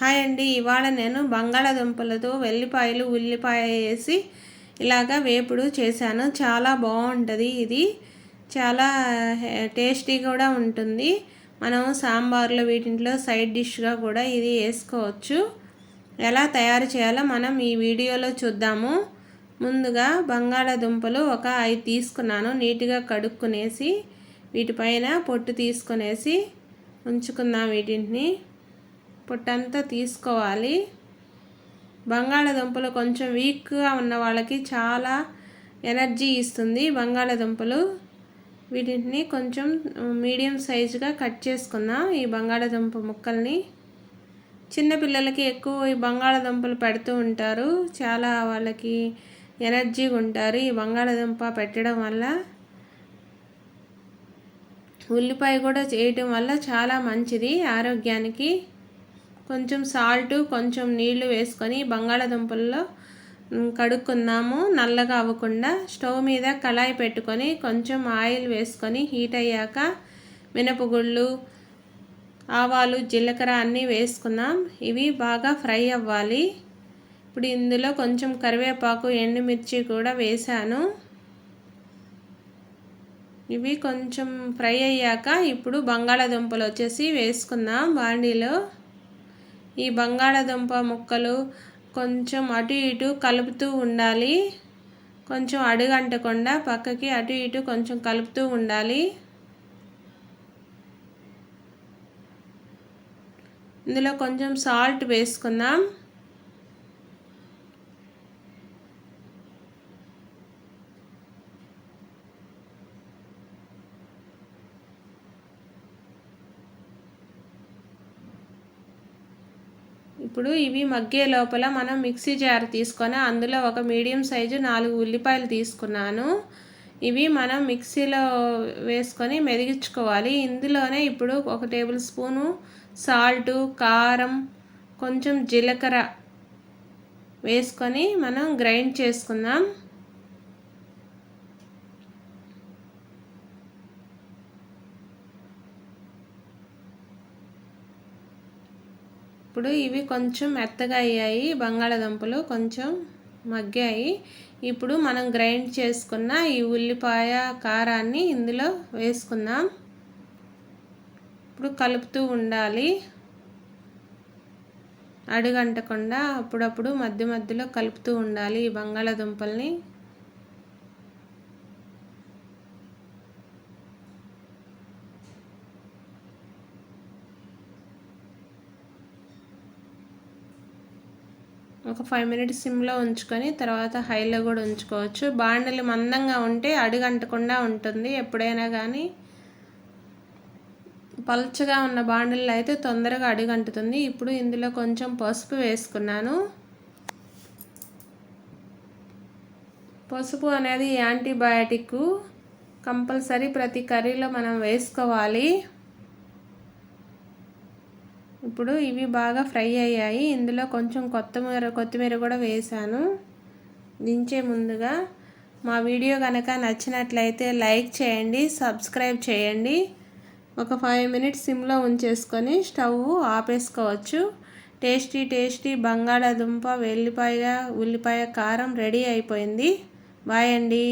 Hi అండి. ఇవాళ నేను బంగాళాదుంపలతో వెల్లిపాయలు ఉల్లిపాయ వేసి ఇలాగా వేపుడు చేశాను. చాలా బాగుంటుంది ఇది. చాలా టేస్టీ కూడా ఉంటుంది. మనం సాంబార్లో వీటింట్లో సైడ్ డిష్గా కూడా ఇది వేసుకోవచ్చు. ఎలా తయారు చేయాలో మనం ఈ వీడియోలో చూద్దాము. ముందుగా బంగాళాదుంపలు ఒక ఐదు తీసుకున్నాను. నీట్గా కడుక్కునేసి వీటిపైన పొట్టు తీసుకునేసి ఉంచుకుందాం వీటిని. పొట్టంతా తీసుకోవాలి. బంగాళదుంపలు కొంచెం వీక్గా ఉన్న వాళ్ళకి చాలా ఎనర్జీ ఇస్తుంది బంగాళదుంపలు. వీటిని కొంచెం మీడియం సైజుగా కట్ చేసుకుందాం ఈ బంగాళదుంప ముక్కల్ని. చిన్నపిల్లలకి ఎక్కువ ఈ బంగాళదుంపలు పెడుతూ ఉంటారు. చాలా వాళ్ళకి ఎనర్జీగా ఉంటారు ఈ బంగాళదుంప పెట్టడం వల్ల. ఉల్లిపాయ కూడా చేయటం వల్ల చాలా మంచిది ఆరోగ్యానికి. కొంచెం సాల్ట్ కొంచెం నీళ్ళు వేసుకొని బంగాళాదుంపల్లో కడుక్కుందాము నల్లగా అవ్వకుండా స్టవ్ మీద కళాయి పెట్టుకొని కొంచెం ఆయిల్ వేసుకొని హీట్ అయ్యాక మినపగుళ్ళు ఆవాలు జీలకర్ర అన్నీ వేసుకున్నాం. ఇవి బాగా ఫ్రై అవ్వాలి. ఇప్పుడు ఇందులో కొంచెం కరివేపాకు ఎండుమిర్చి కూడా వేసాను ఇవి కొంచెం ఫ్రై అయ్యాక ఇప్పుడు బంగాళాదుంపలు వచ్చేసి వేసుకుందాం బాండీలో. ఈ బంగాళాదుంప ముక్కలు కొంచెం అటు ఇటు కలుపుతూ ఉండాలి. కొంచెం అడుగంటకుండా పక్కకి అటు ఇటు కొంచెం కలుపుతూ ఉండాలి. ఇందులో కొంచెం సాల్ట్ వేసుకుందాం. ఇప్పుడు ఇవి మగ్గే లోపల మనం మిక్సీ జార్ తీసుకొని అందులో ఒక మీడియం సైజు నాలుగు ఉల్లిపాయలు తీసుకున్నాను. ఇవి మనం మిక్సీలో వేసుకొని మెదిగించుకోవాలి. ఇందులోనే ఇప్పుడు ఒక టేబుల్ స్పూను సాల్టు కారం కొంచెం జీలకర్ర వేసుకొని మనం గ్రైండ్ చేసుకుందాం. ఇప్పుడు ఇవి కొంచెం మెత్తగా అయ్యాయి బంగాళాదుంపలు కొంచెం మగ్గాయి. ఇప్పుడు మనం గ్రైండ్ చేసుకున్న ఈ ఉల్లిపాయ కారాన్ని ఇందులో వేసుకుందాం. ఇప్పుడు కలుపుతూ ఉండాలి. అడుగంటకుండా అప్పుడప్పుడు మధ్య మధ్యలో కలుపుతూ ఉండాలి ఈ బంగాళాదుంపల్ని. ఒక ఫైవ్ మినిట్స్ సిమ్లో ఉంచుకొని తర్వాత హైలో కూడా ఉంచుకోవచ్చు. బాండలు మందంగా ఉంటే అడుగంటకుండా ఉంటుంది. ఎప్పుడైనా కానీ పల్చగా ఉన్న బాండలు అయితే తొందరగా అడుగంటుతుంది ఇప్పుడు ఇందులో కొంచెం పసుపు వేసుకున్నాను. పసుపు అనేది యాంటీబయాటిక్ కంపల్సరీ ప్రతి కర్రీలో మనం వేసుకోవాలి. ఇప్పుడు ఇవి బాగా ఫ్రై అయ్యాయి. ఇందులో కొంచెం కొత్తిమీర కొత్తిమీర కూడా వేసాను. దించే ముందుగా మా వీడియో కనుక నచ్చినట్లయితే లైక్ చేయండి సబ్స్క్రైబ్ చేయండి. ఒక ఫైవ్ మినిట్స్ సిమ్లో ఉంచేసుకొని స్టవ్ ఆపేసుకోవచ్చు. టేస్టీ టేస్టీ బంగాళాదుంప వెల్లిపాయ ఉల్లిపాయ కారం రెడీ అయిపోయింది. బాయ్ అండి.